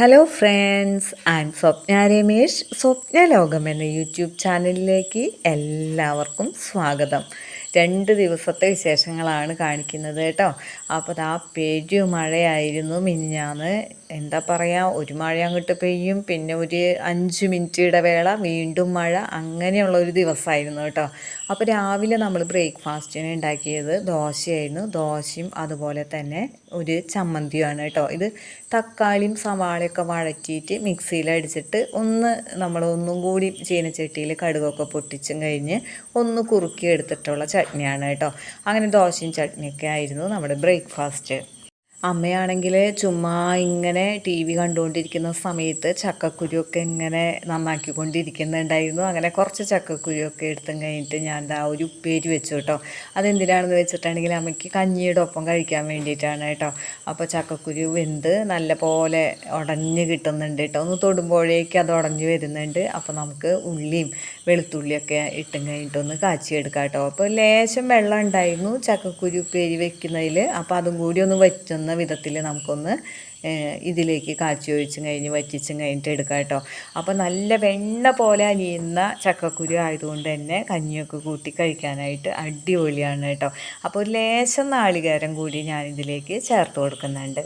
Hello friends I'm Swapna Ramesh Swapna ലോകം എന്ന YouTube ചാനലിലേക്ക് എല്ലാവർക്കും സ്വാഗതം. രണ്ട് ദിവസത്തെ വിശേഷങ്ങളാണ് കാണിക്കുന്നത് കേട്ടോ. അപ്പോൾ ആ പെരു മഴയായിരുന്നു മിനിഞ്ഞാന്ന് എന്താ പറയുക ഒരു മഴ അങ്ങോട്ട് പെയ്യും പിന്നെ ഒരു അഞ്ച് മിനിറ്റ് ഇടവേള വീണ്ടും മഴ അങ്ങനെയുള്ള ഒരു ദിവസമായിരുന്നു കേട്ടോ. അപ്പോൾ രാവിലെ നമ്മൾ ബ്രേക്ക്ഫാസ്റ്റിന് ഉണ്ടാക്കിയത് ദോശയായിരുന്നു ദോശയും അതുപോലെ തന്നെ ഒരു ചമ്മന്തിയാണ് കേട്ടോ. ഇത് തക്കാളിയും സവാളയൊക്കെ വഴറ്റിയിട്ട് മിക്സിയിൽ അടിച്ചിട്ട് ഒന്ന് നമ്മൾ ഒന്നും കൂടി ചീനച്ചട്ടിയിൽ കടുകൊക്കെ പൊട്ടിച്ചും കഴിഞ്ഞ് ഒന്ന് കുറുക്കി എടുത്തിട്ടുള്ള ചട്നിയാണ് കേട്ടോ. അങ്ങനെ ദോശയും ചട്നിയൊക്കെ ആയിരുന്നു നമ്മുടെ ബ്രേക്ക്ഫാസ്റ്റ്. അമ്മയാണെങ്കിൽ ചുമ്മാ ഇങ്ങനെ ടി വി കണ്ടുകൊണ്ടിരിക്കുന്ന സമയത്ത് ചക്കക്കുരുവൊക്കെ ഇങ്ങനെ നന്നാക്കിക്കൊണ്ടിരിക്കുന്നുണ്ടായിരുന്നു. അങ്ങനെ കുറച്ച് ചക്കക്കുരുവൊക്കെ എടുത്തും കഴിഞ്ഞിട്ട് ഞാൻ ആ ഒരു ഉപ്പേരി വെച്ചു കേട്ടോ. അതെന്തിനാണെന്ന് വെച്ചിട്ടാണെങ്കിൽ അമ്മയ്ക്ക് കഞ്ഞിയുടെ ഒപ്പം കഴിക്കാൻ വേണ്ടിയിട്ടാണ് കേട്ടോ. അപ്പോൾ ചക്കക്കുരു വെന്ത് നല്ല പോലെ ഉടഞ്ഞ് കിട്ടുന്നുണ്ട് കേട്ടോ. ഒന്ന് തൊടുമ്പോഴേക്ക് അത് ഉടഞ്ഞ് വരുന്നുണ്ട്. അപ്പോൾ നമുക്ക് ഉള്ളിയും വെളുത്തുള്ളിയൊക്കെ ഇട്ടും കഴിഞ്ഞിട്ടൊന്ന് കാച്ചിയെടുക്കാം കേട്ടോ. അപ്പോൾ ലേശം വെള്ളം ഉണ്ടായിരുന്നു ചക്കക്കുരു ഉപ്പേരി വെക്കുന്നതിൽ അപ്പോൾ അതും കൂടി ഒന്ന് വറ്റുന്ന എന്ന വിധത്തിൽ നമുക്കൊന്ന് ഇതിലേക്ക് കാച്ചി ഒഴിച്ചും കഴിഞ്ഞ് വറ്റിച്ചും കഴിഞ്ഞിട്ട് എടുക്കാം കേട്ടോ. അപ്പോൾ നല്ല വെണ്ണ പോലെ അലിയുന്ന ചക്കക്കുരു ആയതുകൊണ്ട് തന്നെ കഞ്ഞിയൊക്കെ കൂട്ടി കഴിക്കാനായിട്ട് അടിപൊളിയാണ് കേട്ടോ. അപ്പോൾ ഒരു ലേശം നാളികേരം കൂടി ഞാനിതിലേക്ക് ചേർത്ത് കൊടുക്കുന്നുണ്ട്.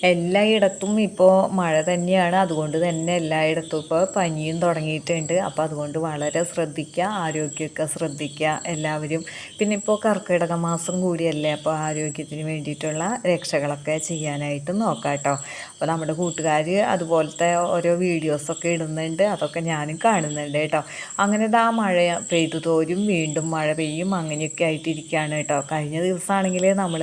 എല്ലായിടത്തും ഇപ്പോൾ മഴ തന്നെയാണ്. അതുകൊണ്ട് തന്നെ എല്ലായിടത്തും ഇപ്പോൾ പനിയും തുടങ്ങിയിട്ടുണ്ട്. അപ്പോൾ അതുകൊണ്ട് വളരെ ശ്രദ്ധിക്കുക ആരോഗ്യമൊക്കെ ശ്രദ്ധിക്കുക എല്ലാവരും. പിന്നെ ഇപ്പോൾ കർക്കിടക മാസം കൂടിയല്ലേ അപ്പോൾ ആരോഗ്യത്തിന് വേണ്ടിയിട്ടുള്ള രക്ഷകളൊക്കെ ചെയ്യാനായിട്ട് നോക്കാം കേട്ടോ അപ്പോൾ നമ്മുടെ കൂട്ടുകാർ അതുപോലത്തെ ഓരോ വീഡിയോസൊക്കെ ഇടുന്നുണ്ട്. അതൊക്കെ ഞാനും കാണുന്നുണ്ട് കേട്ടോ. അങ്ങനെ ആ മഴ പെയ്തു തോരും വീണ്ടും മഴ പെയ്യും അങ്ങനെയൊക്കെ ആയിട്ടിരിക്കുകയാണ് കേട്ടോ. കഴിഞ്ഞ ദിവസമാണെങ്കിൽ നമ്മൾ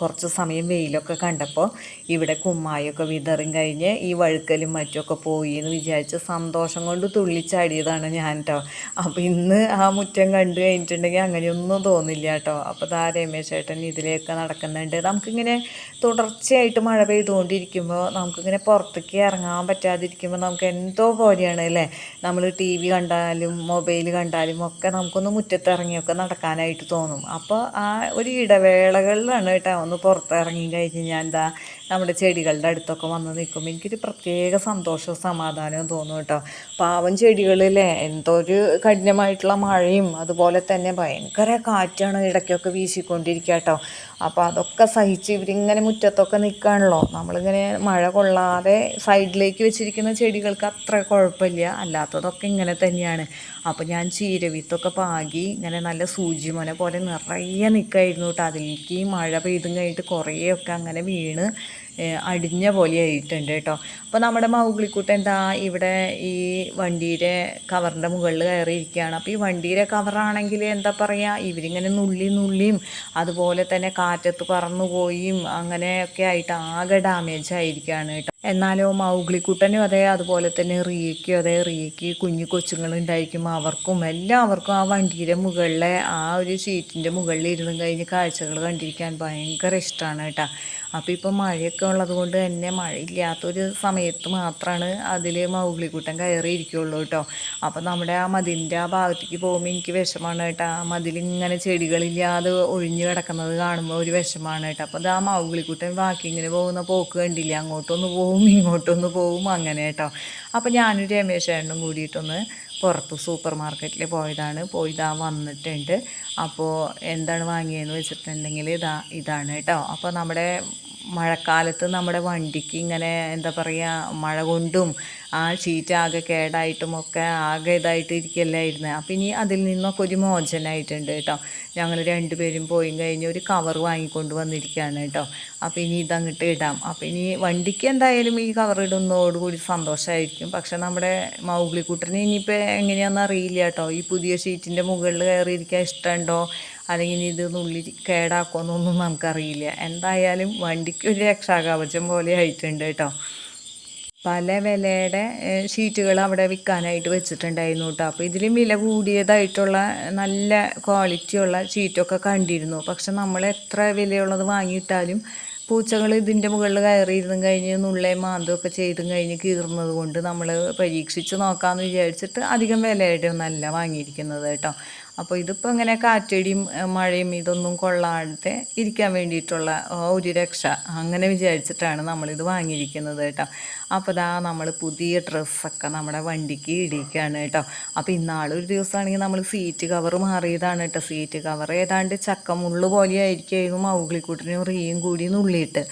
കുറച്ച് സമയം വെയിലൊക്കെ കണ്ടപ്പോൾ ഇവിടെ ഇവിടെ കുമ്മായൊക്കെ വിതറും കഴിഞ്ഞ് ഈ വഴുക്കലും മറ്റുമൊക്കെ പോയി എന്ന് വിചാരിച്ച് സന്തോഷം കൊണ്ട് തുള്ളിച്ചാടിയതാണ് ഞാൻ കേട്ടോ അപ്പോൾ ഇന്ന് ആ മുറ്റം കണ്ടു കഴിഞ്ഞിട്ടുണ്ടെങ്കിൽ അങ്ങനെയൊന്നും തോന്നില്ല കേട്ടോ അപ്പോൾ താ രമേശ് ചേട്ടൻ ഇതിലേക്ക് നടക്കുന്നുണ്ട്. നമുക്കിങ്ങനെ തുടർച്ചയായിട്ട് മഴ പെയ്തുകൊണ്ടിരിക്കുമ്പോൾ നമുക്കിങ്ങനെ പുറത്തേക്ക് ഇറങ്ങാൻ പറ്റാതിരിക്കുമ്പോൾ നമുക്ക് എന്തോ പോലെയാണ് അല്ലേ? നമ്മൾ ടി വി കണ്ടാലും മൊബൈൽ കണ്ടാലും ഒക്കെ നമുക്കൊന്ന് മുറ്റത്തിറങ്ങിയൊക്കെ നടക്കാനായിട്ട് തോന്നും. അപ്പോൾ ആ ഒരു ഇടവേളകളിലാണ് കേട്ടോ ഒന്ന് പുറത്തിറങ്ങി കഴിഞ്ഞ് ഞാൻ എന്താ നമ്മുടെ ചെടികളുടെ അടുത്തൊക്കെ വന്ന് നിൽക്കുമ്പോൾ എനിക്കൊരു പ്രത്യേക സന്തോഷവും സമാധാനവും തോന്നും കേട്ടോ. പാവം ചെടികളിലെ എന്തോ ഒരു കഠിനമായിട്ടുള്ള മഴയും അതുപോലെ തന്നെ ഭയങ്കര കാറ്റാണ് ഇടയ്ക്കൊക്കെ വീശിക്കൊണ്ടിരിക്കുക കേട്ടോ. അപ്പോൾ അതൊക്കെ സഹിച്ച് ഇവരിങ്ങനെ മുറ്റത്തൊക്കെ നിൽക്കുകയാണല്ലോ നമ്മളിങ്ങനെ മഴ കൊള്ളാതെ സൈഡിലേക്ക് വെച്ചിരിക്കുന്ന ചെടികൾക്ക് അത്ര കുഴപ്പമില്ല. അല്ലാത്തതൊക്കെ ഇങ്ങനെ തന്നെയാണ്. അപ്പോൾ ഞാൻ ചീരവിത്തൊക്കെ പാകി ഇങ്ങനെ നല്ല സൂചി മോനെ പോലെ നിറയെ നിൽക്കായിരുന്നു കേട്ടോ. അതിലേക്ക് മഴ പെയ്തും കഴിഞ്ഞിട്ട് കുറേയൊക്കെ അങ്ങനെ വീണ് അടിഞ്ഞ പോലെ ആയിട്ടുണ്ട് കേട്ടോ. അപ്പോൾ നമ്മുടെ മൗഗുളിക്കൂട്ട് എന്താ? ഇവിടെ ഈ വണ്ടിയുടെ കവറിന്റെ മുകളിൽ കയറിയിരിക്കുകയാണ്. അപ്പോൾ ഈ വണ്ടിയുടെ കവറാണെങ്കിൽ എന്താ പറയുക ഇവരിങ്ങനെ നുള്ളി നുള്ളിയും അതുപോലെ തന്നെ കാറ്റത്ത് പറന്നു പോയും അങ്ങനെയൊക്കെ ആയിട്ട് ആകെ ഡാമേജ് ആയിരിക്കുകയാണ് കേട്ടോ. എന്നാലോ മൗഗ്ലിക്കുട്ടനും അതെ അതുപോലെ തന്നെ റിയയ്ക്കും അതെ റിയയ്ക്ക് കുഞ്ഞു കൊച്ചുങ്ങളുണ്ടായിരിക്കും. അവർക്കും എല്ലാവർക്കും ആ വണ്ടിയുടെ മുകളിലെ ആ ഒരു സീറ്റിന്റെ മുകളിൽ ഇരുന്ന് കഴിഞ്ഞ് കാഴ്ചകൾ കണ്ടിരിക്കാൻ ഭയങ്കര ഇഷ്ടമാണ് കേട്ടോ. അപ്പോൾ ഇപ്പോൾ മഴയൊക്കെ ഉള്ളത് കൊണ്ട് തന്നെ മഴയില്ലാത്തൊരു സമയത്ത് മാത്രമാണ് അതിൽ മൗഗ്ലിക്കുട്ടൻ കയറി ഇരിക്കുകയുള്ളൂ കേട്ടോ. അപ്പോൾ നമ്മുടെ ആ മതിലിന്റെ ആ ഭാഗത്തേക്ക് പോകുമ്പോൾ എനിക്ക് വിഷമാണ് കേട്ടോ. ആ മതിലിങ്ങനെ ചെടികളില്ലാതെ ഒഴിഞ്ഞു കിടക്കുന്നത് കാണുമ്പോൾ ഒരു വിഷമാണ് കേട്ടോ. അപ്പോൾ അത് ആ മൗഗ്ലിക്കുട്ടൻ ഇങ്ങനെ പോകുന്ന പോക്ക് കണ്ടില്ല? അങ്ങോട്ടൊന്ന് പോവും ഇങ്ങോട്ടൊന്ന് പോവും അങ്ങനെ കേട്ടോ. അപ്പോൾ ഞാനും രമേശ് ഏട്ടനും കൂടിയിട്ടൊന്ന് പുറത്ത് സൂപ്പർ മാർക്കറ്റിൽ പോയതാണ്. പോയി ഇതാ വന്നിട്ടുണ്ട്. അപ്പോൾ എന്താണ് വാങ്ങിയതെന്ന് വെച്ചിട്ടുണ്ടെങ്കിൽ ഇതാ ഇതാണ് കേട്ടോ. അപ്പോൾ നമ്മുടെ മഴക്കാലത്ത് നമ്മുടെ വണ്ടിക്ക് ഇങ്ങനെ എന്താ പറയുക മഴ കൊണ്ടും ആ ഷീറ്റ് ആകെ കേടായിട്ടും ഒക്കെ ആകെ ഇതായിട്ട് ഇരിക്കല്ലായിരുന്നു. അപ്പം ഇനി അതിൽ നിന്നൊക്കെ ഒരു മോചനമായിട്ടുണ്ട് കേട്ടോ. ഞങ്ങൾ രണ്ടുപേരും പോയി കഴിഞ്ഞ് ഒരു കവർ വാങ്ങിക്കൊണ്ട് വന്നിരിക്കുകയാണ് കേട്ടോ. അപ്പോൾ ഇനി ഇതങ്ങോട്ട് ഇടാം. അപ്പോൾ ഇനി വണ്ടിക്ക് എന്തായാലും ഈ കവർ ഇടുന്നതോടുകൂടി സന്തോഷമായിരിക്കും പക്ഷെ നമ്മുടെ മൗഗ്ലിക്കുട്ടന് ഇനിയിപ്പോൾ എങ്ങനെയാണെന്ന് അറിയില്ല കേട്ടോ. ഈ പുതിയ ഷീറ്റിന്റെ മുകളിൽ കയറിയിരിക്കാൻ ഇഷ്ടമുണ്ടോ? അല്ലെങ്കിൽ ഇത് നുള്ളി കേടാക്കുമെന്നൊന്നും നമുക്കറിയില്ല. എന്തായാലും വണ്ടിക്ക് ഒരു രക്ഷാകവചം പോലെ ആയിട്ടുണ്ട് കേട്ടോ. പല വിലയുടെ ഷീറ്റുകൾ അവിടെ വിൽക്കാനായിട്ട് വെച്ചിട്ടുണ്ടായിരുന്നു കേട്ടോ. അപ്പോൾ ഇതിലും വില കൂടിയതായിട്ടുള്ള നല്ല ക്വാളിറ്റിയുള്ള ഷീറ്റൊക്കെ കണ്ടിരുന്നു. പക്ഷെ നമ്മൾ എത്ര വിലയുള്ളത് വാങ്ങിയിട്ടാലും പൂച്ചകൾ ഇതിന്റെ മുകളിൽ കയറിയിരുന്നും കഴിഞ്ഞ് നുള്ളയും മാന്തമൊക്കെ ചെയ്തും കഴിഞ്ഞ് കീറുന്നത് കൊണ്ട് നമ്മൾ പരീക്ഷിച്ച് നോക്കാമെന്ന് വിചാരിച്ചിട്ട് അധികം വിലയുടെ ഒന്നല്ല വാങ്ങിയിരിക്കുന്നത് കേട്ടോ. അപ്പോൾ ഇതിപ്പോൾ ഇങ്ങനെ കാറ്റടിയും മഴയും ഇതൊന്നും കൊള്ളാതെ ഇരിക്കാൻ വേണ്ടിയിട്ടുള്ള ഒരു രക്ഷ അങ്ങനെ വിചാരിച്ചിട്ടാണ് നമ്മളിത് വാങ്ങിയിരിക്കുന്നത് കേട്ടോ. അപ്പോൾ ഇതാ നമ്മൾ പുതിയ ഡ്രസ്സൊക്കെ നമ്മുടെ വണ്ടിക്ക് ഇടിക്കുകയാണ് കേട്ടോ. അപ്പോൾ ഇന്നാളൊരു ദിവസമാണെങ്കിൽ നമ്മൾ സീറ്റ് കവർ മാറിയതാണ് കേട്ടോ. സീറ്റ് കവർ ഏതാണ്ട് ചക്ക ചക്കമുള്ളു പോലെ ആയിരിക്കും മൗഗ്ലിക്കൂട്ടിനും റീയും കൂടി നുള്ളിയിട്ട്.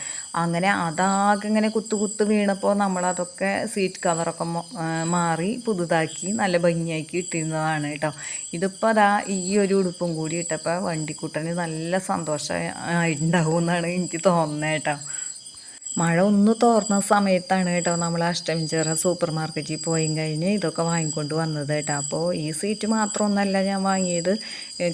അങ്ങനെ അതാകെ ഇങ്ങനെ കുത്തു കുത്ത് വീണപ്പോൾ നമ്മളതൊക്കെ സീറ്റ് കവറൊക്കെ മാറി പുതുതാക്കി നല്ല ഭംഗിയാക്കി ഇട്ടിരുന്നതാണ് കേട്ടോ. ഇതിപ്പോൾ അതാ ഈ ഒരു ഉടുപ്പും കൂടി ഇട്ടപ്പോൾ വണ്ടിക്കൂട്ടന് നല്ല സന്തോഷമായിട്ടുണ്ടാവും എന്നാണ് എനിക്ക് തോന്നുന്നത് കേട്ടോ മഴ ഒന്ന് തോർന്ന സമയത്താണ് കേട്ടോ നമ്മൾ അഷ്ടമിച്ചിറ സൂപ്പർ മാർക്കറ്റിൽ പോയി കഴിഞ്ഞ് ഇതൊക്കെ വാങ്ങിക്കൊണ്ട് വന്നത് കേട്ടോ. അപ്പോൾ ഈ സീറ്റ് മാത്രമൊന്നല്ല ഞാൻ വാങ്ങിയത്.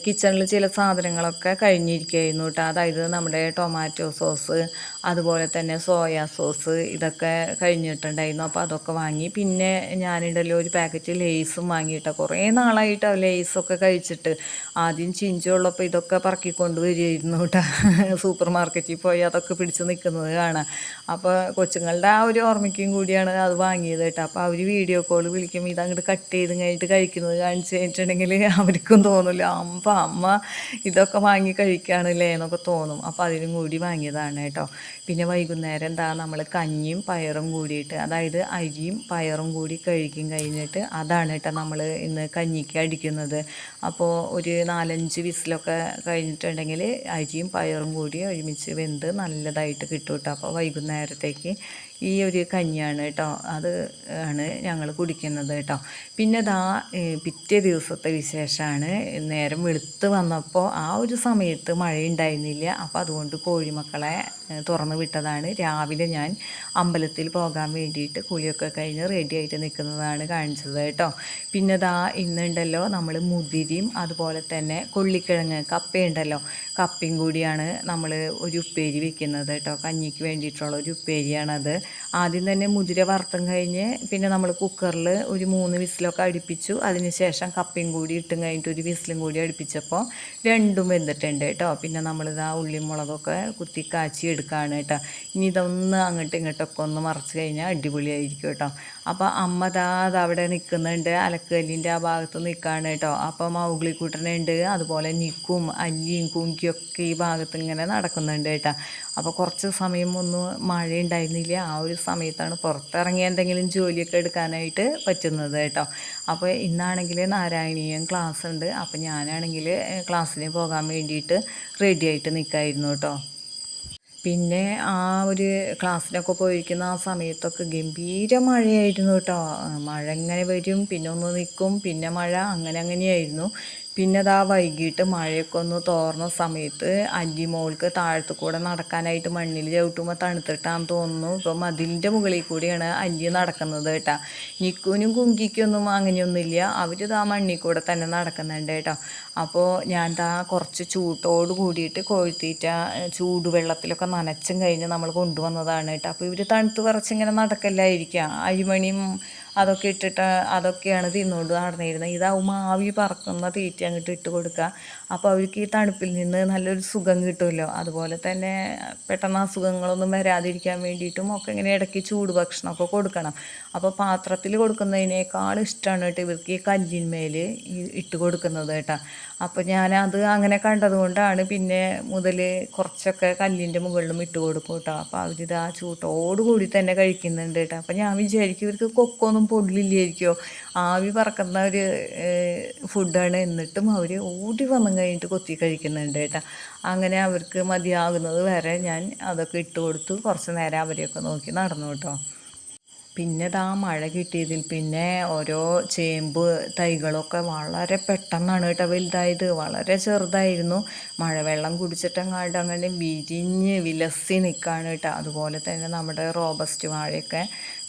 കിച്ചണിൽ ചില സാധനങ്ങളൊക്കെ കഴിഞ്ഞിരിക്കുകയായിരുന്നു കേട്ടോ. അതായത് നമ്മുടെ ടൊമാറ്റോ സോസ് അതുപോലെ തന്നെ സോയാ സോസ് ഇതൊക്കെ കഴിഞ്ഞിട്ടുണ്ടായിരുന്നു. അപ്പോൾ അതൊക്കെ വാങ്ങി. പിന്നെ ഞാനിടല്ലോ ഒരു പാക്കറ്റ് ലേസും വാങ്ങിയിട്ടോ കുറേ നാളായിട്ടോ ലേസൊക്കെ കഴിച്ചിട്ട് ആദ്യം ചിഞ്ചുള്ളപ്പോൾ ഇതൊക്കെ പറക്കിക്കൊണ്ട് വരികയായിരുന്നു കേട്ടോ. സൂപ്പർ മാർക്കറ്റിൽ പോയി അതൊക്കെ പിടിച്ച് നിൽക്കുന്നത് കാണാം അപ്പോൾ കൊച്ചുങ്ങളുടെ ആ ഒരു ഓർമ്മയ്ക്കും കൂടിയാണ് അത് വാങ്ങിയത് കേട്ടോ. അപ്പോൾ അവർ വീഡിയോ കോൾ വിളിക്കും ഇത് അങ്ങോട്ട് കട്ട് ചെയ്ത് കഴിഞ്ഞിട്ട് കഴിക്കുന്നത് കാണിച്ച് കഴിഞ്ഞിട്ടുണ്ടെങ്കിൽ അവർക്കും തോന്നില്ല അമ്മ അമ്മ ഇതൊക്കെ വാങ്ങി കഴിക്കുകയാണല്ലേ എന്നൊക്കെ തോന്നും. അപ്പോൾ അതിലും കൂടി വാങ്ങിയതാണ് കേട്ടോ. പിന്നെ വൈകുന്നേരം എന്താ നമ്മൾ കഞ്ഞിയും പയറും കൂടിയിട്ട് അതായത് അരിയും പയറും കൂടി കഴിക്കും കഴിഞ്ഞിട്ട് അതാണ് കേട്ടോ നമ്മൾ ഇന്ന് കഞ്ഞിക്ക് അടിക്കുന്നത്. അപ്പോൾ ഒരു നാലഞ്ച് വിസിലൊക്കെ കഴിഞ്ഞിട്ടുണ്ടെങ്കിൽ അരിയും പയറും കൂടി ഒരുമിച്ച് വെന്ത് നല്ലതായിട്ട് കിട്ടും കേട്ടോ. അപ്പോൾ വൈകുന്നേരത്തേക്ക് ഈ ഒരു കഞ്ഞിയാണ് കേട്ടോ അത് ആണ് ഞങ്ങൾ കുടിക്കുന്നത് കേട്ടോ പിന്നെ ദാ പിറ്റേ ദിവസത്തെ വിശേഷമാണ് നേരം വെളുത്ത് വന്നപ്പോൾ ആ ഒരു സമയത്ത് മഴയുണ്ടായിരുന്നില്ല. അപ്പോൾ അതുകൊണ്ട് കോഴിമക്കളെ തുറന്നു വിട്ടതാണ്. രാവിലെ ഞാൻ അമ്പലത്തിൽ പോകാൻ വേണ്ടിയിട്ട് കുളിയൊക്കെ കഴിഞ്ഞ് റെഡി ആയിട്ട് നിൽക്കുന്നതാണ് കാണിച്ചത് കേട്ടോ പിന്നെ ദാ ഇന്നുണ്ടല്ലോ നമ്മൾ മുതിരിയും അതുപോലെ തന്നെ കൊള്ളിക്കിഴങ്ങ് കപ്പയുണ്ടല്ലോ. കപ്പയും കൂടിയാണ് നമ്മൾ ഒരു ഉപ്പേരി വെക്കുന്നത് കേട്ടോ കഞ്ഞിക്ക് വേണ്ടിയിട്ടുള്ള ഒരു ഉപ്പേരിയാണത്. ആദ്യം തന്നെ മുതിര വറുത്തും കഴിഞ്ഞ് പിന്നെ നമ്മൾ കുക്കറിൽ ഒരു മൂന്ന് വിസിലൊക്കെ അടുപ്പിച്ചു. അതിന് ശേഷം കപ്പയും കൂടി ഇട്ടും കഴിഞ്ഞിട്ട് ഒരു വിസിലും കൂടി അടുപ്പിച്ചപ്പോൾ രണ്ടും വെന്തിട്ടുണ്ട് കേട്ടോ. പിന്നെ നമ്മളിതാ ഉള്ളിയും മുളകൊക്കെ കുത്തി കാച്ചി എടുക്കുകയാണ് കേട്ടോ. ഇനി ഇതൊന്ന് അങ്ങോട്ടും ഇങ്ങോട്ടൊക്കെ ഒന്ന് മറച്ച് കഴിഞ്ഞാൽ അടിപൊളിയായിരിക്കും കേട്ടോ. അപ്പോൾ അമ്മ അത് അവിടെ നിൽക്കുന്നുണ്ട് അലക്കല്ലിന്റെ ആ ഭാഗത്ത് നിൽക്കുകയാണ് കേട്ടോ. അപ്പോൾ മൗഗ്ലിക്കൂട്ടനുണ്ട്. അതുപോലെ നിക്കും അല്ലിയും കുങ്കിയൊക്കെ ഈ ഭാഗത്ത് ഇങ്ങനെ നടക്കുന്നുണ്ട് കേട്ടോ. അപ്പോൾ കുറച്ച് സമയം ഒന്നും മഴ ഉണ്ടായിരുന്നില്ല ആ ഒരു സമയത്താണ് പുറത്തിറങ്ങി എന്തെങ്കിലും ജോലിയൊക്കെ എടുക്കാനായിട്ട് പറ്റുന്നത് കേട്ടോ. അപ്പോൾ ഇന്നാണെങ്കിൽ നാരായണീയം ക്ലാസ് ഉണ്ട് അപ്പോൾ ഞാനാണെങ്കിൽ ക്ലാസ്സിന് പോകാൻ വേണ്ടിയിട്ട് റെഡിയായിട്ട് നിൽക്കായിരുന്നു കേട്ടോ. പിന്നെ ആ ഒരു ക്ലാസ്സിനൊക്കെ പോയിരിക്കുന്ന ആ സമയത്തൊക്കെ ഗംഭീര മഴയായിരുന്നു കേട്ടോ. മഴ ഇങ്ങനെ വരും പിന്നെ ഒന്ന് നിൽക്കും പിന്നെ മഴ അങ്ങനെ അങ്ങനെയായിരുന്നു. പിന്നെ അതാ വൈകിട്ട് മഴയൊക്കെ ഒന്ന് തോർന്ന സമയത്ത് അല്ലിമോൾക്ക് താഴത്തു കൂടെ നടക്കാനായിട്ട് മണ്ണിൽ ചവിട്ടുമ്പോൾ തണുത്തിട്ടാന്ന് തോന്നുന്നു. ഇപ്പോൾ മതിലിന്റെ മുകളിൽ കൂടിയാണ് അല്ലി നടക്കുന്നത് കേട്ടോ. നിക്കുനും കുങ്കിക്കൊന്നും അങ്ങനെയൊന്നുമില്ല. അവർ ഇതാ മണ്ണിൽ കൂടെ തന്നെ നടക്കുന്നുണ്ട് കേട്ടോ. അപ്പോൾ ഞാൻ താ കുറച്ച് ചൂട്ടോട് കൂടിയിട്ട് കോഴിത്തീറ്റ ചൂടുവെള്ളത്തിലൊക്കെ നനച്ചും കഴിഞ്ഞ് നമ്മൾ കൊണ്ടുവന്നതാണ് കേട്ടോ. അപ്പോൾ ഇവർ തണുത്ത് വിറച്ചിങ്ങനെ നടക്കല്ലായിരിക്കുക അരിമണിയും അതൊക്കെ ഇട്ടിട്ട് അതൊക്കെയാണ് തിന്നുകൊണ്ട് നടന്നിരുന്നത് ഇതാവുമ്പോൾ ആവി പറക്കുന്ന തീറ്റ അങ്ങോട്ട് ഇട്ട് കൊടുക്കുക അപ്പോൾ അവർക്ക് ഈ തണുപ്പിൽ നിന്ന് നല്ലൊരു സുഖം കിട്ടുമല്ലോ. അതുപോലെ തന്നെ പെട്ടെന്ന് അസുഖങ്ങളൊന്നും വരാതിരിക്കാൻ വേണ്ടിയിട്ടും ഒക്കെ ഇങ്ങനെ ഇടയ്ക്ക് ചൂട് ഭക്ഷണമൊക്കെ കൊടുക്കണം. അപ്പോൾ പാത്രത്തിൽ കൊടുക്കുന്നതിനേക്കാൾ ഇഷ്ടമാണ് കേട്ടോ ഇവർക്ക് ഈ കല്ലിന്മേൽ ഇട്ട് കൊടുക്കുന്നത് കേട്ടോ. അപ്പോൾ ഞാനത് അങ്ങനെ കണ്ടതുകൊണ്ടാണ് പിന്നെ മുതൽ കുറച്ചൊക്കെ കല്ലിന്റെ മുകളിലും ഇട്ട് കൊടുക്കും കേട്ടോ. അപ്പോൾ അവരിത് ആ ചൂട്ടോടുകൂടി തന്നെ കഴിക്കുന്നുണ്ട് കേട്ടോ. അപ്പോൾ ഞാൻ വിചാരിക്കും ഇവർക്ക് കൊക്കൊന്നും പൊടിലില്ലായിരിക്കുമോ ആവി പറക്കുന്ന ഒരു ഫുഡാണ് എന്നിട്ടും അവർ ഓടി വന്നു കഴിഞ്ഞിട്ട് കൊത്തി കഴിക്കുന്നുണ്ട് കേട്ടോ. അങ്ങനെ അവർക്ക് മതിയാകുന്നത് വരെ ഞാൻ അതൊക്കെ ഇട്ട് കൊടുത്തു. കുറച്ച് നേരം അവരെയൊക്കെ നോക്കി നടന്നു കേട്ടോ. പിന്നെ ഇതാ മഴ കിട്ടിയതിൽ പിന്നെ ഓരോ ചേമ്പ് തൈകളൊക്കെ വളരെ പെട്ടെന്നാണ് കേട്ടോ വലുതായത്. വളരെ ചെറുതായിരുന്നു. മഴവെള്ളം കുടിച്ചിട്ടങ്ങാണ്ട് അങ്ങനെ വിരിഞ്ഞ് വിലസി നിൽക്കുകയാണ് കേട്ടോ. അതുപോലെ തന്നെ നമ്മുടെ റോബസ്റ്റ് വാഴയൊക്കെ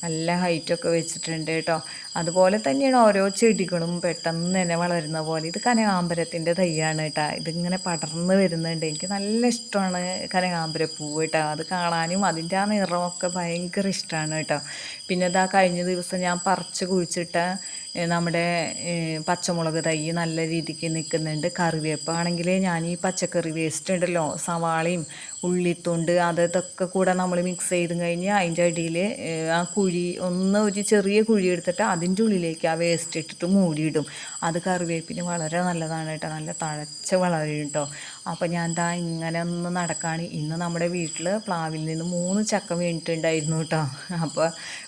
നല്ല ഹൈറ്റൊക്കെ വെച്ചിട്ടുണ്ട് കേട്ടോ. അതുപോലെ തന്നെയാണ് ഓരോ ചെടികളും പെട്ടെന്ന് തന്നെ വളരുന്ന പോലെ. ഇത് കനകാമ്പരത്തിന്റെ തൈയാണ് കേട്ടോ. ഇതിങ്ങനെ പടർന്ന് വരുന്നുണ്ട്. എനിക്ക് നല്ല ഇഷ്ടമാണ് കനകാമ്പര പൂവ് കേട്ടോ. അത് കാണാനും അതിന്റെ ആ നിറമൊക്കെ ഭയങ്കര ഇഷ്ടമാണ് കേട്ടോ. പിന്നെ ഇതാ കഴിഞ്ഞ ദിവസം ഞാൻ പറിച്ച് കുഴിച്ചിട്ട നമ്മുടെ പച്ചമുളക് തൈ നല്ല രീതിക്ക് നിൽക്കുന്നുണ്ട്. കറിവേപ്പാണെങ്കിൽ ഞാൻ ഈ പച്ചക്കറി വേസ്റ്റ് ഉണ്ടല്ലോ സവാളയും ഉള്ളിത്തൊണ്ട് അത് ഇതൊക്കെ കൂടെ നമ്മൾ മിക്സ് ചെയ്ത് കഴിഞ്ഞ് അതിന്റെ അടിയിൽ ആ കുഴി ഒന്ന് ഒരു ചെറിയ കുഴി എടുത്തിട്ട് അതിന്റെ ഉള്ളിലേക്ക് ആ വേസ്റ്റ് ഇട്ടിട്ട് മൂടിയിടും. അത് കറിവേപ്പിന് വളരെ നല്ലതാണ് കേട്ടോ നല്ല തഴച്ച വളരും കേട്ടോ. അപ്പോൾ ഞാൻ എന്താ ഇങ്ങനെ ഒന്ന് നടക്കാണ്. ഇന്ന് നമ്മുടെ വീട്ടിൽ പ്ലാവിൽ നിന്ന് മൂന്ന് ചക്ക വീണിട്ടുണ്ടായിരുന്നു കേട്ടോ അപ്പോൾ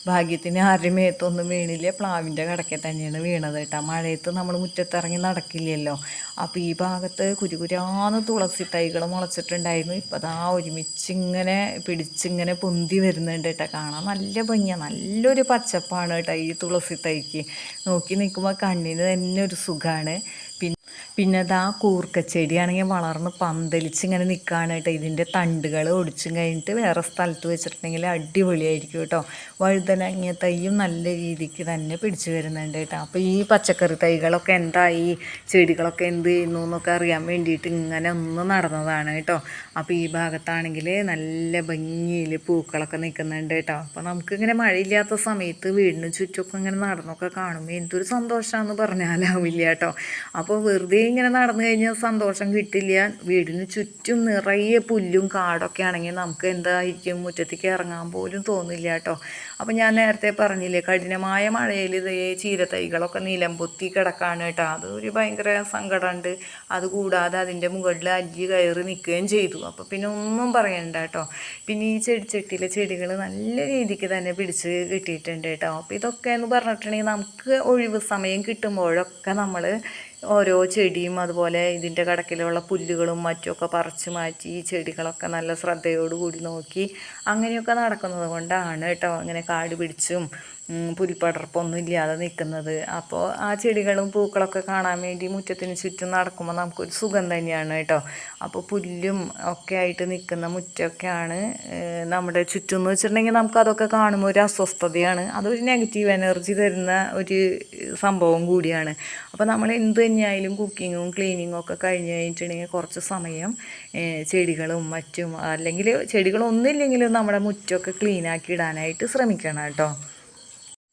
ഭാഗ്യത്തിന് ആരുടെ മേത്തൊന്നും വീണില്ല. പ്ലാവിന്റെ കടക്കെ തന്നെയാണ് വീണത് കേട്ടോ മഴയത്ത് നമ്മൾ മുറ്റത്തിറങ്ങി നടക്കില്ലല്ലോ. അപ്പോൾ ഈ ഭാഗത്ത് കുരുകുരാന്ന് തുളസി തൈകൾ മുളച്ചിട്ടുണ്ടായിരുന്നു. ഇപ്പോൾ അതാ ഒരുമിച്ച് ഇങ്ങനെ പിടിച്ചിങ്ങനെ പൊന്തി വരുന്നുണ്ട് കേട്ടോ കാണാൻ നല്ല ഭംഗിയാണ് നല്ലൊരു പച്ചപ്പാണ് കേട്ടോ ഈ തുളസി തൈക്ക്. നോക്കി നിൽക്കുമ്പോൾ കണ്ണിന് തന്നെ ഒരു സുഖമാണ് പിന്നെ പിന്നെ അതാ കൂർക്കച്ചെടിയാണെങ്കിൽ വളർന്ന് പന്തലിച്ച് ഇങ്ങനെ നിൽക്കുകയാണ് കേട്ടോ ഇതിന്റെ തണ്ടുകൾ ഒടിച്ചും കഴിഞ്ഞിട്ട് വേറെ സ്ഥലത്ത് വെച്ചിട്ടുണ്ടെങ്കിൽ അടിപൊളിയായിരിക്കും കേട്ടോ. വഴുതനങ്ങിയ തൈയും നല്ല രീതിക്ക് തന്നെ പിടിച്ചു വരുന്നുണ്ട് കേട്ടോ. അപ്പോൾ ഈ പച്ചക്കറി തൈകളൊക്കെ എന്തായി? ചെടികളൊക്കെ എന്ത് ചെയ്യുന്നു എന്നൊക്കെ അറിയാൻ വേണ്ടിയിട്ട് ഇങ്ങനെ ഒന്ന് നടന്നതാണ് കേട്ടോ. അപ്പോൾ ഈ ഭാഗത്താണെങ്കിൽ നല്ല ഭംഗിയിൽ പൂക്കളൊക്കെ നിൽക്കുന്നുണ്ട് കേട്ടോ. അപ്പോൾ നമുക്കിങ്ങനെ മഴയില്ലാത്ത സമയത്ത് വീടിന് ചുറ്റുമൊക്കെ ഇങ്ങനെ നടന്നൊക്കെ കാണുമ്പോൾ എന്തൊരു സന്തോഷമാണെന്ന് പറഞ്ഞാലാവില്ല കേട്ടോ. അപ്പോൾ വെറുതെ ഇങ്ങനെ നടന്നു കഴിഞ്ഞാൽ സന്തോഷം കിട്ടില്ല. വീടിന് ചുറ്റും നിറയെ പുല്ലും കാടൊക്കെ ആണെങ്കിൽ നമുക്ക് എന്തായിരിക്കും? മുറ്റത്തേക്ക് ഇറങ്ങാൻ പോലും തോന്നില്ല കേട്ടോ. അപ്പം ഞാൻ നേരത്തെ പറഞ്ഞില്ലേ കഠിനമായ മഴയിൽ ഇതേ ചീരത്തൈകളൊക്കെ നിലംപൊത്തി കിടക്കാണ് കേട്ടോ. അത് ഒരു ഭയങ്കര സങ്കടമുണ്ട്. അതുകൂടാതെ അതിന്റെ മുകളിൽ അല്ലി കയറി നിൽക്കുകയും ചെയ്തു. അപ്പോൾ പിന്നെ ഒന്നും പറയണ്ട കേട്ടോ. പിന്നെ ഈ ചെടിച്ചട്ടിയിലെ ചെടികൾ നല്ല രീതിക്ക് തന്നെ പിടിച്ച് കിട്ടിയിട്ടുണ്ട് കേട്ടോ. അപ്പോൾ ഇതൊക്കെ എന്ന് പറഞ്ഞിട്ടുണ്ടെങ്കിൽ നമുക്ക് ഒഴിവ് സമയം കിട്ടുമ്പോഴൊക്കെ നമ്മൾ ഓരോ ചെടിയും അതുപോലെ ഇതിന്റെ കടക്കിലുള്ള പുല്ലുകളും മറ്റുമൊക്കെ പറിച്ച് മാറ്റി ഈ ചെടികളൊക്കെ നല്ല ശ്രദ്ധയോടുകൂടി നോക്കി അങ്ങനെയൊക്കെ നടക്കുന്നത് കൊണ്ടാണ് കേട്ടോ. ഇങ്ങനെ കാട് പിടിച്ചും പുൽപ്പടർപ്പൊന്നും ഇല്ലാതെ നിൽക്കുന്നത് അപ്പോൾ ആ ചെടികളും പൂക്കളൊക്കെ കാണാൻ വേണ്ടി മുറ്റത്തിന് ചുറ്റും നടക്കുമ്പോൾ നമുക്കൊരു സുഖം തന്നെയാണ് കേട്ടോ. അപ്പോൾ പുല്ലും ഒക്കെ ആയിട്ട് നിൽക്കുന്ന മുറ്റമൊക്കെയാണ് നമ്മുടെ ചുറ്റും എന്ന് വെച്ചിട്ടുണ്ടെങ്കിൽ നമുക്കതൊക്കെ കാണുമ്പോൾ ഒരു അസ്വസ്ഥതയാണ്. അതൊരു നെഗറ്റീവ് എനർജി തരുന്ന ഒരു സംഭവം കൂടിയാണ്. അപ്പോൾ നമ്മൾ എന്ത് തന്നെയായാലും കുക്കിങ്ങും ക്ലീനിങ്ങും ഒക്കെ കഴിഞ്ഞ് കഴിഞ്ഞിട്ടുണ്ടെങ്കിൽ കുറച്ച് സമയം ചെടികളും മറ്റും അല്ലെങ്കിൽ ചെടികളൊന്നുമില്ലെങ്കിലും നമ്മുടെ മുറ്റമൊക്കെ ക്ലീനാക്കി ഇടാനായിട്ട് ശ്രമിക്കണം കേട്ടോ.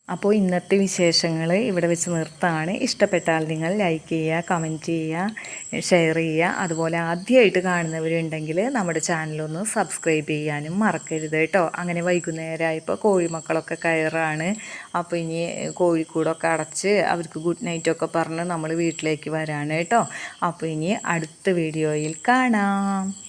അപ്പോൾ ഇന്നത്തെ വിശേഷങ്ങൾ ഇവിടെ വെച്ച് നിർത്താണ്. ഇഷ്ടപ്പെട്ടാൽ നിങ്ങൾ ലൈക്ക് ചെയ്യുക കമന്റ് ചെയ്യുക ഷെയർ ചെയ്യുക. അതുപോലെ ആദ്യമായിട്ട് കാണുന്നവരുണ്ടെങ്കിൽ നമ്മുടെ ചാനലൊന്ന് സബ്സ്ക്രൈബ് ചെയ്യാനും മറക്കരുത് കേട്ടോ. അങ്ങനെ വൈകുന്നേരമായപ്പോൾ കോഴിമക്കളൊക്കെ കയറാണ്. അപ്പോൾ ഇനി കോഴിക്കൂടൊക്കെ അടച്ച് അവർക്ക് ഗുഡ് നൈറ്റൊക്കെ പറഞ്ഞ് നമ്മൾ വീട്ടിലേക്ക് വരാണ് കേട്ടോ. അപ്പോൾ ഇനി അടുത്ത വീഡിയോയിൽ കാണാം.